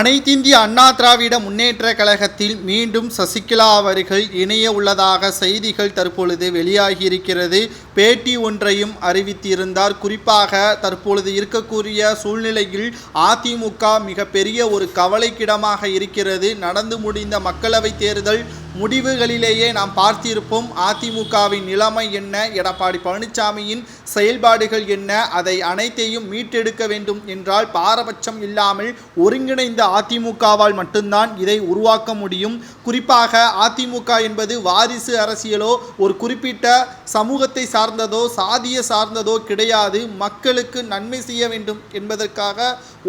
அனைத்திந்திய அண்ணா திராவிட முன்னேற்ற கழகத்தில் மீண்டும் சசிகலா அவர்கள் இணைய உள்ளதாக செய்திகள் தற்பொழுது வெளியாகியிருக்கிறது. பேட்டி ஒன்றையும் அறிவித்திருந்தார். குறிப்பாக தற்பொழுது இருக்கக்கூடிய சூழ்நிலையில் அதிமுக மிகப்பெரிய ஒரு கவலைக்கிடமாக இருக்கிறது. நடந்து முடிந்த மக்களவைத் தேர்தல் முடிவுகளிலேயே நாம் பார்த்திருப்போம் அதிமுகவின் நிலைமை என்ன எடப்பாடி பழனிசாமியின் செயல்பாடுகள் என்ன அதை அனைத்தையும் மீட்டெடுக்க வேண்டும் என்றால் பாரபட்சம் இல்லாமல் ஒருங்கிணைந்த அதிமுகவால் மட்டும்தான் இதை உருவாக்க முடியும். குறிப்பாக அதிமுக என்பது வாரிசு அரசியலோ ஒரு குறிப்பிட்ட சமூகத்தை சார்ந்ததோ சாதிய சார்ந்ததோ கிடையாது. மக்களுக்கு நன்மை செய்ய வேண்டும் என்பதற்காக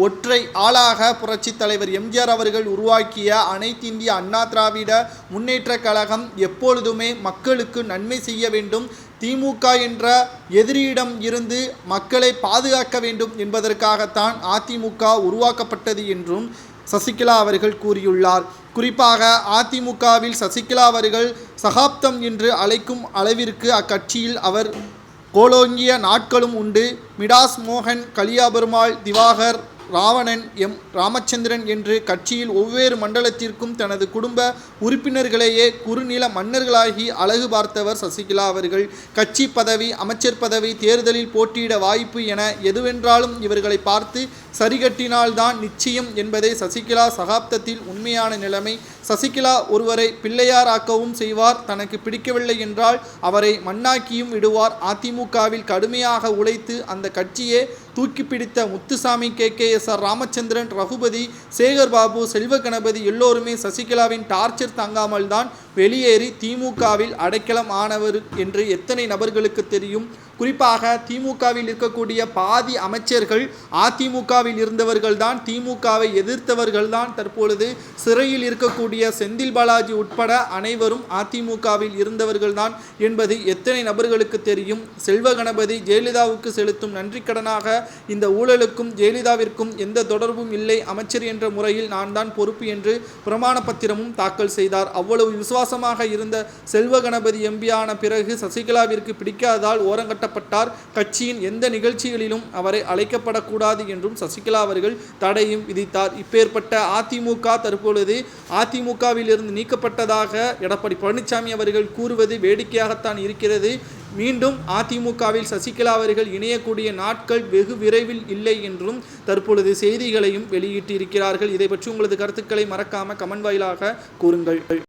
ஒற்றை ஆளாக புரட்சித் தலைவர் எம்ஜிஆர் அவர்கள் உருவாக்கிய அனைத்திந்திய அண்ணா திராவிட முன்னேற்ற கழகம் எப்பொழுதுமே மக்களுக்கு நன்மை செய்ய வேண்டும். திமுக என்ற எதிரியிடம் இருந்து மக்களை பாதுகாக்க வேண்டும் என்பதற்காகத்தான் அதிமுக உருவாக்கப்பட்டது என்றும் சசிகலா அவர்கள் கூறியுள்ளார். குறிப்பாக அதிமுகவில் சசிகலா அவர்கள் சகாப்தம் என்று அழைக்கும் அளவிற்கு அக்கட்சியில் அவர் கோலோங்கிய நாட்களும் உண்டு. மிடாஸ் மோகன் கலியாபெருமாள் திவாகர் ராவணன் எம் ராமச்சந்திரன் என்று கட்சியில் ஒவ்வொரு மண்டலத்திற்கும் தனது குடும்ப உறுப்பினர்களையே குறுநில மன்னர்களாகி அழகு பார்த்தவர் சசிகலா அவர்கள். கட்சி பதவி அமைச்சர் பதவி தேர்தலில் போட்டியிட வாய்ப்பு என எதுவென்றாலும் இவர்களை பார்த்து சரிகட்டினால்தான் நிச்சயம் என்பதே சசிகலா சகாப்தத்தில் உண்மையான நிலைமை. சசிகலா ஒருவரை பிள்ளையாராக்கவும் செய்வார் தனக்கு பிடிக்கவில்லை என்றால் அவரை மண்ணாக்கியும் விடுவார். அதிமுகவில் கடுமையாக உழைத்து அந்த கட்சியே தூக்கி பிடித்த Muthusamy K. K. S. R. Ramachandran Raghupathi Sekar Babu Selva Ganapathi எல்லோருமே சசிகலாவின் டார்ச்சர் தாங்காமல் தான் வெளியேறி திமுகவில் அடைக்கலம் ஆனவர் என்று எத்தனை நபர்களுக்கு தெரியும்? குறிப்பாக திமுகவில் இருக்கக்கூடிய பாதி அமைச்சர்கள் அதிமுகவில் இருந்தவர்கள் தான் திமுகவை எதிர்த்தவர்கள்தான். தற்பொழுது சிறையில் இருக்கக்கூடிய செந்தில் பாலாஜி உட்பட அனைவரும் அதிமுகவில் இருந்தவர்கள் தான் என்பது எத்தனை நபர்களுக்கு தெரியும்? செல்வ கணபதி ஜெயலலிதாவுக்கு செலுத்தும் நன்றி கடனாக இந்த ஊழலுக்கும் ஜெயலலிதாவிற்கும் எந்த தொடர்பும் இல்லை. அமைச்சர் என்ற முறையில் நான் தான் பொறுப்பு என்று பிரமாண பத்திரமும் தாக்கல் செய்தார். அவ்வளவு விசுவாசமாக இருந்த செல்வ கணபதி எம்பியான பிறகு சசிகலாவிற்கு பிடிக்காததால் காட்டப்பட்டார் கட்சியின் எந்த நிகழ்ச்சிகளிலும் அவரை அழைக்கப்படக்கூடாது என்றும் சசிகலா அவர்கள் தடையும் விதித்தார். இப்பேற்பட்ட அதிமுக தற்பொழுது அதிமுகவிலிருந்து நீக்கப்பட்டதாக எடப்பாடி பழனிசாமி அவர்கள் கூறுவது வேடிக்கையாகத்தான் இருக்கிறது. மீண்டும் அதிமுகவில் சசிகலா அவர்கள் இணையக்கூடிய நாட்கள் வெகு விரைவில் இல்லை என்றும் தற்பொழுது செய்திகளையும் வெளியிட்டிருக்கிறார்கள். இதை பற்றி உங்களது கருத்துக்களை மறக்காம கமெண்ட் வாயிலாக கூறுங்கள்.